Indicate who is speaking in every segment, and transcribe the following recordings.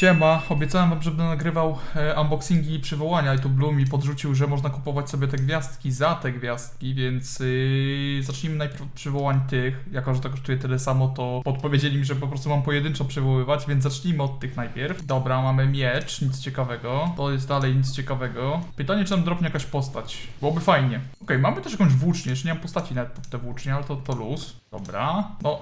Speaker 1: Siema, obiecałem wam, że będę nagrywał e, unboxingi i przywołania i tu Blue mi podrzucił, że można kupować sobie te gwiazdki za te gwiazdki, więc yy, zacznijmy najpierw od przywołań tych. Jako, że to kosztuje tyle samo, to podpowiedzieli mi, że po prostu mam pojedynczo przywoływać, więc zacznijmy od tych najpierw. Dobra, mamy miecz, nic ciekawego. To jest dalej nic ciekawego. Pytanie, czy nam dropnie jakaś postać. Byłoby fajnie. Okej, mamy też jakąś włócznię, jeszcze nie mam postaci nawet pod te włócznie, ale to, to luz. Dobra, no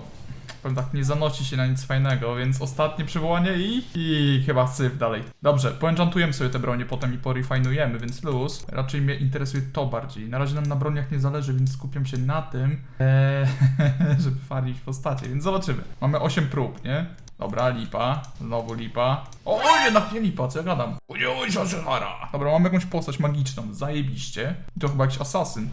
Speaker 1: powiem tak, nie zanosi się na nic fajnego, więc ostatnie przywołanie i, i chyba syf dalej. Dobrze, poenchantujemy sobie te bronie potem i porefinujemy, więc luz. Raczej mnie interesuje to bardziej. Na razie nam na broniach nie zależy, więc skupiam się na tym, eee, żeby farmić postacie, więc zobaczymy. Mamy 8 prób, nie? Dobra, lipa, znowu lipa. O, o jednak nie lipa, co ja gadam? Shashihara. Dobra, mamy jakąś postać magiczną, zajebiście. I to chyba jakiś asasyn.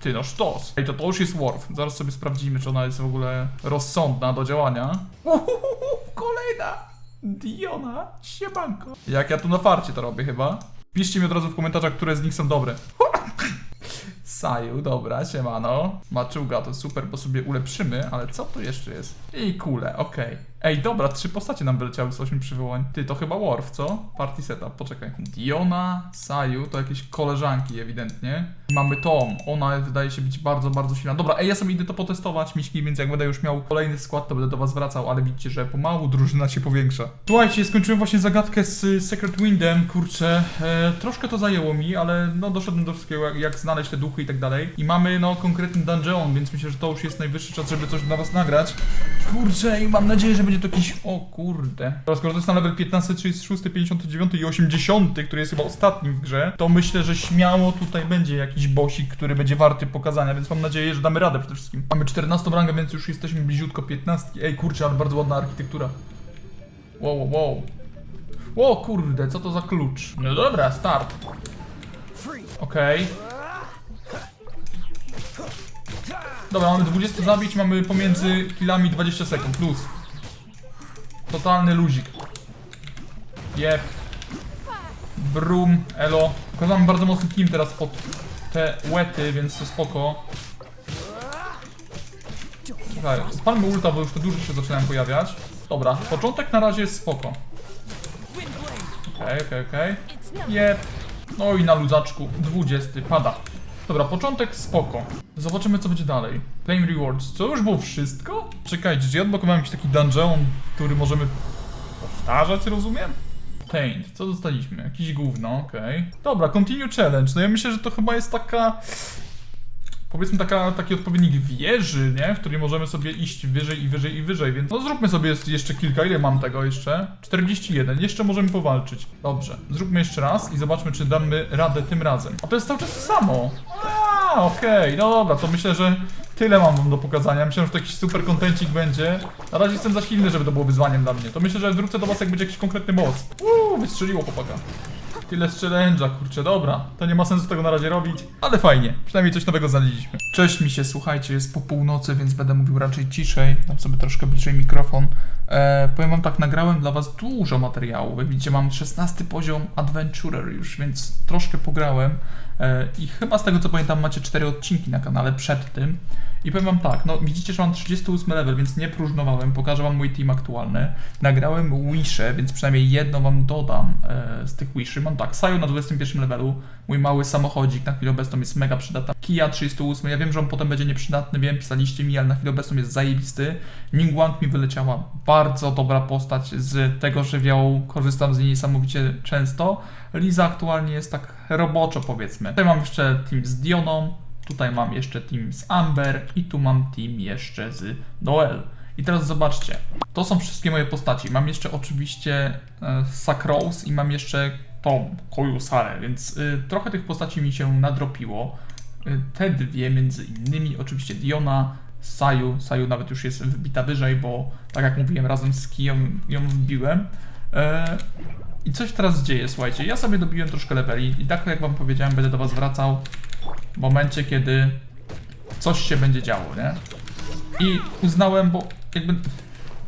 Speaker 1: Ty no sztos. Ej, to to już jest Worf. Zaraz sobie sprawdzimy, czy ona jest w ogóle rozsądna do działania. Uhuhuhu, kolejna! Diona, siemanko. Jak ja tu na farcie to robię chyba. Piszcie mi od razu w komentarzach, które z nich są dobre. Saju, dobra, siemano. Maczuga to super, bo sobie ulepszymy, ale co tu jeszcze jest? I kule, okej. Ej, dobra, trzy postacie nam wyleciały z 8 przywołań. Ty, to chyba Worf, co? Party setup, poczekaj. Diona, Saju, to jakieś koleżanki ewidentnie. Mamy Tom, ona wydaje się być bardzo, bardzo silna. Dobra, ej, ja sobie idę to potestować, miśki, więc jak będę już miał kolejny skład, to będę do was wracał, ale widzicie, że pomału drużyna się powiększa. Słuchajcie, skończyłem właśnie zagadkę z Secret Windem, kurczę. E, troszkę to zajęło mi, ale no doszedłem do wszystkiego, jak, jak znaleźć te duchy i tak dalej. I mamy no konkretny dungeon, więc myślę, że to już jest najwyższy czas, żeby coś dla was nagrać. Kurczę, i mam nadzieję, że będzie to jakiś... O kurde. Teraz, skoro to jest na level 15, 36, 59 i 80, który jest chyba ostatnim w grze, to myślę, że śmiało tutaj będzie jakiś bossik, który będzie warty pokazania, więc mam nadzieję, że damy radę przede wszystkim. Mamy 14 rangę, więc już jesteśmy bliziutko 15. Ej, kurczę, ale bardzo ładna architektura. Wow, wow, wow. O kurde, co to za klucz? No dobra, start. Okej. Dobra, mamy 20 zabić, mamy pomiędzy killami 20 sekund, plus. Totalny luzik. Jep. Brum, elo. Tylko mamy bardzo mocny team teraz pod te łety, więc to spoko. Słuchaj, spalmy ulta, bo już te duże się zaczynają pojawiać. Dobra, początek na razie jest spoko. Okej, okej, okej. Jep. No i na luzaczku, 20, pada. Dobra, początek spoko. Zobaczymy co będzie dalej. Claim rewards. Co już było wszystko? Czekajcie, czy ja odblokowałem jakiś taki dungeon, który możemy powtarzać, rozumiem? Paint, co dostaliśmy? Jakiś gówno, okej. Dobra, continue challenge. No ja myślę, że to chyba jest taka... Powiedzmy taka, taki odpowiednik wieży, nie? W której możemy sobie iść wyżej i wyżej i wyżej, więc no zróbmy sobie jeszcze kilka. Ile mam tego jeszcze? 41. Jeszcze możemy powalczyć. Dobrze. Zróbmy jeszcze raz i zobaczmy, czy damy radę tym razem. A to jest cały czas to samo. A, okej, no dobra, to myślę, że tyle mam wam do pokazania. Myślę, że to jakiś super kontencik będzie. Na razie jestem za silny, żeby to było wyzwaniem dla mnie. To myślę, że wrócę do was, jak będzie jakiś konkretny boss. Uuu, wystrzeliło chłopaka. Tyle z challenge'a, kurczę, dobra. To nie ma sensu tego na razie robić, ale fajnie. Przynajmniej coś nowego znaleźliśmy. Cześć mi się, słuchajcie, jest po północy, więc będę mówił raczej ciszej. Dam sobie troszkę bliżej mikrofon. E, powiem wam tak, nagrałem dla was dużo materiału. Jak widzicie, mam 16 poziom Adventurer już, więc troszkę pograłem. E, I chyba z tego co pamiętam, macie 4 odcinki na kanale przed tym. I powiem wam tak, no widzicie, że mam 38 level, więc nie próżnowałem, pokażę wam mój team aktualny. Nagrałem wisze, więc przynajmniej jedno wam dodam e, z tych wiszy. Mam tak, Saju na 21 levelu, mój mały samochodzik na chwilę obecną jest mega przydatny. Kia 38, ja wiem, że on potem będzie nieprzydatny, wiem, pisaliście mi, ale na chwilę obecną jest zajebisty. Ningguang mi wyleciała, bardzo dobra postać z tego żywiołu, korzystam z niej niesamowicie często. Liza aktualnie jest tak roboczo powiedzmy. Tutaj mam jeszcze team z Dioną, Tutaj mam jeszcze team z Amber i tu mam team jeszcze z Noel. I teraz zobaczcie, to są wszystkie moje postaci. Mam jeszcze oczywiście e, Sacrose i mam jeszcze Tom, Koyusare, więc y, trochę tych postaci mi się nadropiło. Y, te dwie między innymi, oczywiście Diona, Saju. Saju nawet już jest wbita wyżej, bo tak jak mówiłem, razem z Kiją ją wbiłem. E, I coś teraz dzieje, słuchajcie. Ja sobie dobiłem troszkę leveli i tak jak wam powiedziałem, będę do was wracał momencie, kiedy coś się będzie działo, nie? I uznałem, bo jakby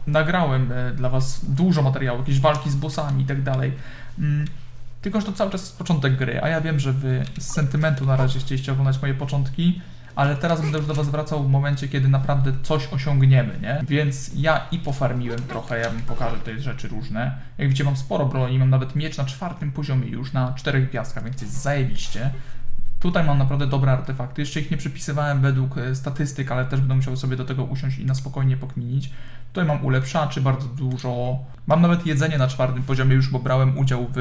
Speaker 1: nagrałem e, dla was dużo materiału, jakieś walki z bossami i tak dalej. Mm, Tylko, że to cały czas jest początek gry, a ja wiem, że wy z sentymentu na razie chcieliście oglądać moje początki, ale teraz będę już do was wracał w momencie, kiedy naprawdę coś osiągniemy, nie? Więc ja i pofarmiłem trochę, ja wam pokażę te rzeczy różne. Jak widzicie, mam sporo broni, mam nawet miecz na czwartym poziomie już, na czterech gwiazdkach, więc jest zajebiście. Tutaj mam naprawdę dobre artefakty. Jeszcze ich nie przypisywałem według e, statystyk, ale też będę musiał sobie do tego usiąść i na spokojnie pokminić. Tutaj mam ulepszaczy bardzo dużo. Mam nawet jedzenie na czwartym poziomie już, bo brałem udział w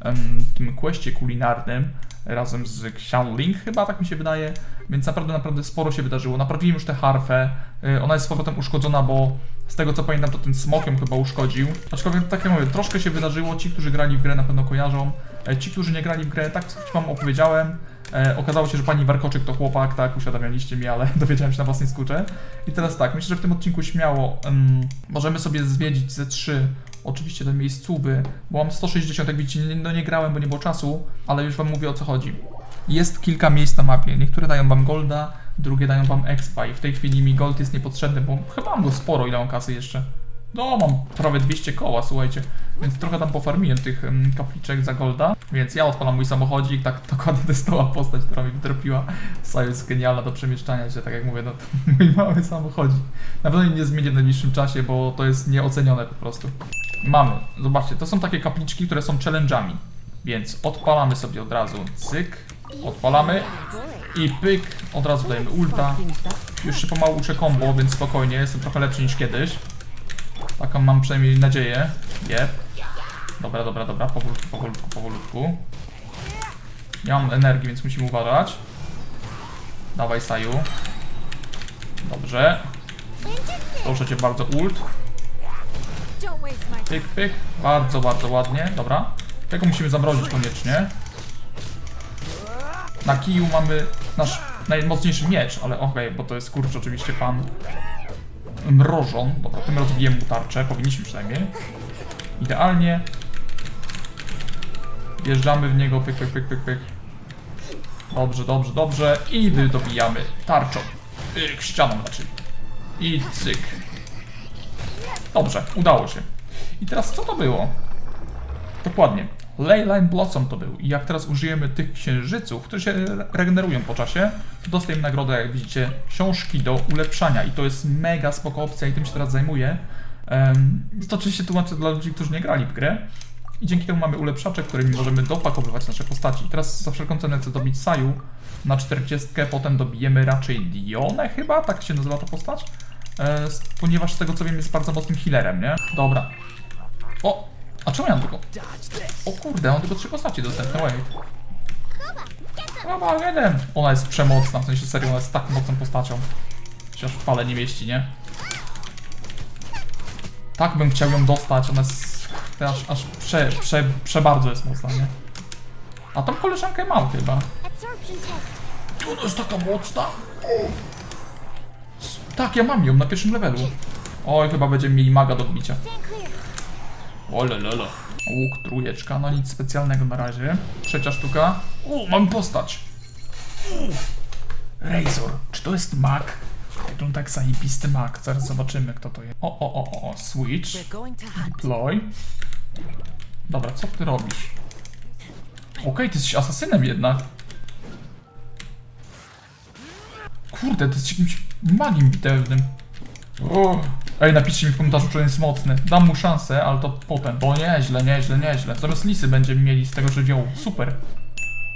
Speaker 1: em, tym questie kulinarnym razem z Xianling chyba, tak mi się wydaje. Więc naprawdę, naprawdę sporo się wydarzyło. Naprawiłem już tę harfę. Y, Ona jest z powrotem uszkodzona, bo z tego co pamiętam, to ten smok ją chyba uszkodził. Aczkolwiek, tak jak mówię, troszkę się wydarzyło. Ci, którzy grali w grę, na pewno kojarzą. E, Ci, którzy nie grali w grę, tak jak wam opowiedziałem. E, okazało się, że pani Warkoczyk to chłopak, tak, uświadamialiście mi, ale dowiedziałem się na własnej skórze. I teraz tak, myślę, że w tym odcinku śmiało em, możemy sobie zwiedzić ze trzy oczywiście te miejscówy, bo mam 160, jak widzicie, no nie grałem, bo nie było czasu, ale już wam mówię o co chodzi. Jest kilka miejsc na mapie, niektóre dają wam golda, drugie dają wam expa i w tej chwili mi gold jest niepotrzebny, bo chyba mam go sporo, ile mam kasy jeszcze. No, mam prawie 200 koła, słuchajcie. Więc trochę tam pofarmiłem tych um, kapliczek za golda. Więc ja odpalam mój samochodzik, tak dokładnie to jest nowa postać, która mi wytropiła. Sajo jest genialna do przemieszczania się, tak jak mówię, no to mój mały samochodzik. Na pewno nie zmienię w najbliższym czasie, bo to jest nieocenione po prostu. Mamy, zobaczcie, to są takie kapliczki, które są challenge'ami. Więc odpalamy sobie od razu cyk, odpalamy i pyk, od razu dajemy ulta. Już się pomału uczę combo, więc spokojnie, jestem trochę lepszy niż kiedyś. Taką mam przynajmniej nadzieję. Jep. Dobra, dobra, dobra, powolutku, powolutku, powolutku. Nie mam energii, więc musimy uważać. Dawaj, Saju. Dobrze. Proszę cię bardzo, ult. Pyk, pyk. Bardzo, bardzo ładnie. Dobra. Tego musimy zamrozić koniecznie. Na kiju mamy nasz najmocniejszy miecz, ale okej, bo to jest kurczę oczywiście pan mrożon. Dobra, tym rozbijemy mu tarczę, powinniśmy przynajmniej. Idealnie. Wjeżdżamy w niego, pyk, pyk, pyk, pyk, pyk. Dobrze, dobrze, dobrze. I dobijamy tarczą. Pyk, ścianą raczej. I cyk. Dobrze, udało się. I teraz co to było? Dokładnie. Leyline Blossom to był. I jak teraz użyjemy tych księżyców, które się re- regenerują po czasie, to dostajemy nagrodę, jak widzicie, książki do ulepszania. I to jest mega spoko opcja i tym się teraz zajmuję. Um, to oczywiście tłumaczę dla ludzi, którzy nie grali w grę. I dzięki temu mamy ulepszacze, którymi możemy dopakowywać nasze postaci. Teraz za wszelką cenę chcę dobić Saju na 40, potem dobijemy raczej Dionę chyba, tak się nazywa ta postać. E, ponieważ z tego co wiem jest bardzo mocnym healerem, nie? Dobra. O! A czemu ja mam tylko... O kurde, mam tylko trzy postaci dostępne, wait. Chyba jeden. Ona jest przemocna, w sensie serio, ona jest tak mocną postacią. Chociaż w pale nie mieści, nie? Tak bym chciał ją dostać, ona jest... Aż, aż prze, prze, prze bardzo jest mocna, nie? A tą koleżankę mam chyba.
Speaker 2: test.
Speaker 1: Ona jest taka mocna. O. Tak, ja mam ją na pierwszym levelu. Oj, chyba będziemy mieli maga do bicia. Olelele. Łuk, trójeczka, no nic specjalnego na razie. Trzecia sztuka. Mam postać. Razor. Czy to jest mag? Wygląda jak zajebisty mag. Zaraz zobaczymy, kto to jest. O, o, o, o. Switch. Deploy. Dobra, co ty robisz? Okej, ty jesteś asasynem jednak. Kurde, ty jesteś jakimś magiem bitewnym. O. Ej, napiszcie mi w komentarzu, czy on jest mocny. Dam mu szansę, ale to potem. Bo nieźle, nieźle, nieźle. Zamiast lisy będziemy mieli z tego żywiołu. Super.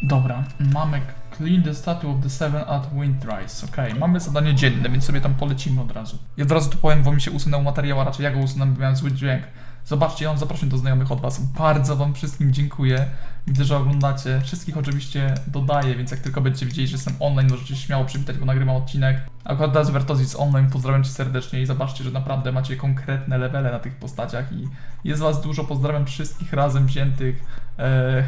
Speaker 1: Dobra, mamy clean the statue of the seven at Windrise. Okej, mamy zadanie dzienne, więc sobie tam polecimy od razu. Ja od razu tu powiem, bo mi się usunął materiał, a raczej ja go usunąłem, bo miałem zły dźwięk. Zobaczcie, ja mam zaproszeń do znajomych od Was. Bardzo Wam wszystkim dziękuję. Widzę, że oglądacie. Wszystkich oczywiście dodaję, więc jak tylko będziecie widzieli, że jestem online, możecie śmiało przywitać, bo nagrywam odcinek. Akurat teraz Vertozis online, pozdrawiam Cię serdecznie i zobaczcie, że naprawdę macie konkretne levele na tych postaciach i jest Was dużo. Pozdrawiam wszystkich razem wziętych. Eee,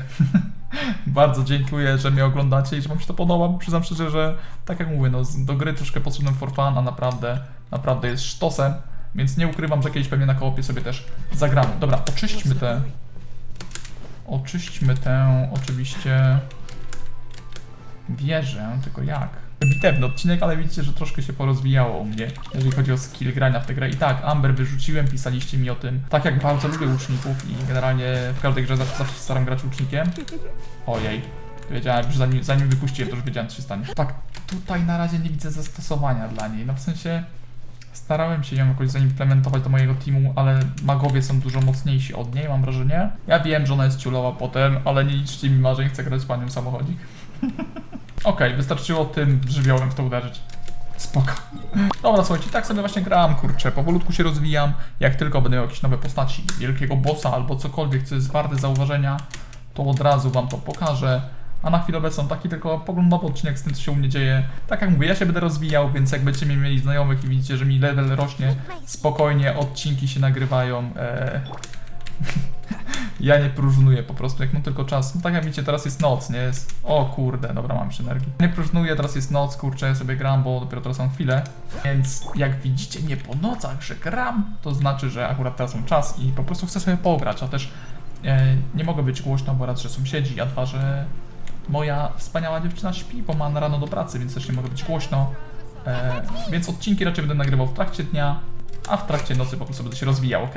Speaker 1: bardzo dziękuję, że mnie oglądacie i że Wam się to podoba. Przyznam szczerze, że tak jak mówię, no, do gry troszkę podszedłem for fun, a naprawdę, naprawdę jest sztosem. Więc nie ukrywam, że kiedyś pewnie na kołopie sobie też zagramy. Dobra, oczyśćmy te. Oczyśćmy tę oczywiście wieżę, tylko jak? Bitewny odcinek, ale widzicie, że troszkę się porozwijało u mnie, jeżeli chodzi o skill grania w tę grę. I tak, Amber wyrzuciłem, pisaliście mi o tym. Tak jak bardzo lubię łuczników i generalnie w każdej grze zawsze, zawsze staram grać łucznikiem. Ojej, Wiedziałem, że zanim, zanim wypuściłem, to już wiedziałem, co się stanie. Tak, tutaj na razie nie widzę zastosowania dla niej. No w sensie starałem się ją jakoś zaimplementować do mojego teamu, ale magowie są dużo mocniejsi od niej, mam wrażenie. Ja wiem, że ona jest ciulowa potem, ale nie liczcie mi marzeń, chcę grać panią samochodzik. Okej, wystarczyło tym żywiołem w to uderzyć. Spoko. Dobra, słuchajcie, tak sobie właśnie gram, kurczę, powolutku się rozwijam. Jak tylko będę miał jakieś nowe postaci, wielkiego bossa albo cokolwiek, co jest warte zauważenia, to od razu wam to pokażę. A na chwilę obecną taki tylko poglądowy odcinek z tym, co się u mnie dzieje. Tak jak mówię, ja się będę rozwijał, więc jak będziecie mieli znajomych i widzicie, że mi level rośnie, spokojnie odcinki się nagrywają. Eee... ja nie próżnuję po prostu, jak mam tylko czas. No tak jak widzicie, teraz jest noc, nie jest... O kurde, dobra, mam już energię. Nie próżnuję, teraz jest noc, kurczę, ja sobie gram, bo dopiero teraz mam chwilę. Więc jak widzicie mnie po nocach, że gram, to znaczy, że akurat teraz mam czas i po prostu chcę sobie pograć, a też e, nie mogę być głośno, bo raz, że sąsiedzi, a dwa, że moja wspaniała dziewczyna śpi, bo ma na rano do pracy, więc też nie mogę być głośno. E, więc odcinki raczej będę nagrywał w trakcie dnia, a w trakcie nocy po prostu będę się rozwijał, ok?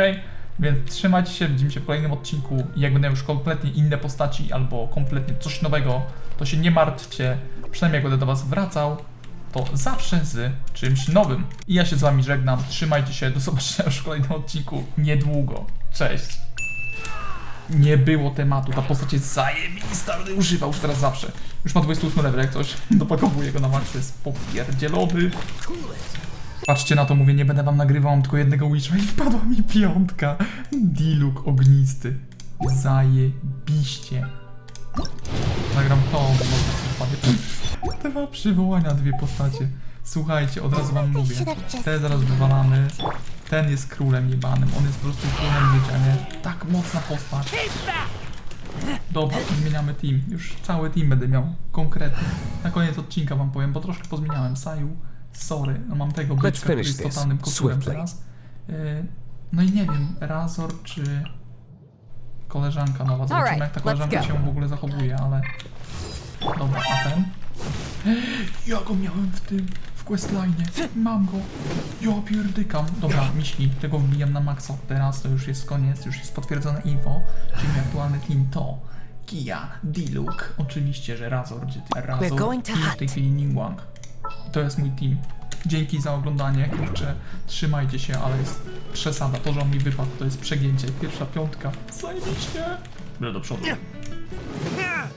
Speaker 1: Więc trzymajcie się, widzimy się w kolejnym odcinku. Jak będę już kompletnie inne postaci albo kompletnie coś nowego, to się nie martwcie. Przynajmniej jak będę do Was wracał, to zawsze z czymś nowym. I ja się z Wami żegnam. Trzymajcie się, do zobaczenia już w kolejnym odcinku niedługo. Cześć! Nie było tematu, ta postać jest zajebista, ją używał już teraz zawsze. Już ma 28 level, jak coś, dopakowuję go na maksa, jest popierdzielony. Patrzcie na to, mówię, nie będę wam nagrywał, mam tylko jednego Witcha i wpadła mi piątka. Diluk ognisty. Zajebiście. Nagram to, bo może. Te dwa przywołania, dwie postacie. Słuchajcie, od razu wam mówię. Ten zaraz wywalamy. Ten jest królem jebanym. On jest po prostu królem nie? Tak mocna postać. Dobra, zmieniamy team. Już cały team będę miał. Konkretnie. Na koniec odcinka wam powiem, bo troszkę pozmieniałem. Saju, sorry. No mam tego byczka, który jest totalnym
Speaker 3: swiftly.
Speaker 1: teraz. Yy, no i nie wiem, Razor czy koleżanka nowa. Zobaczymy jak ta koleżanka się w ogóle zachowuje, ale... Dobra, a ten? Ja go miałem w tym, questline. Mam go. Ja pierdykam. Dobra, miśli, tego wbijam na maksa. Teraz to już jest koniec, już jest potwierdzone info. Czyli aktualny team to Kia, Diluk, oczywiście, że Razor, gdzie ty Razor
Speaker 4: We're going to
Speaker 1: i w tej chwili Ningguang. To jest mój team. Dzięki za oglądanie, kurczę, trzymajcie się, ale jest przesada. To, że on mi wypadł, to jest przegięcie. Pierwsza piątka. Zajebiście. Będę do przodu.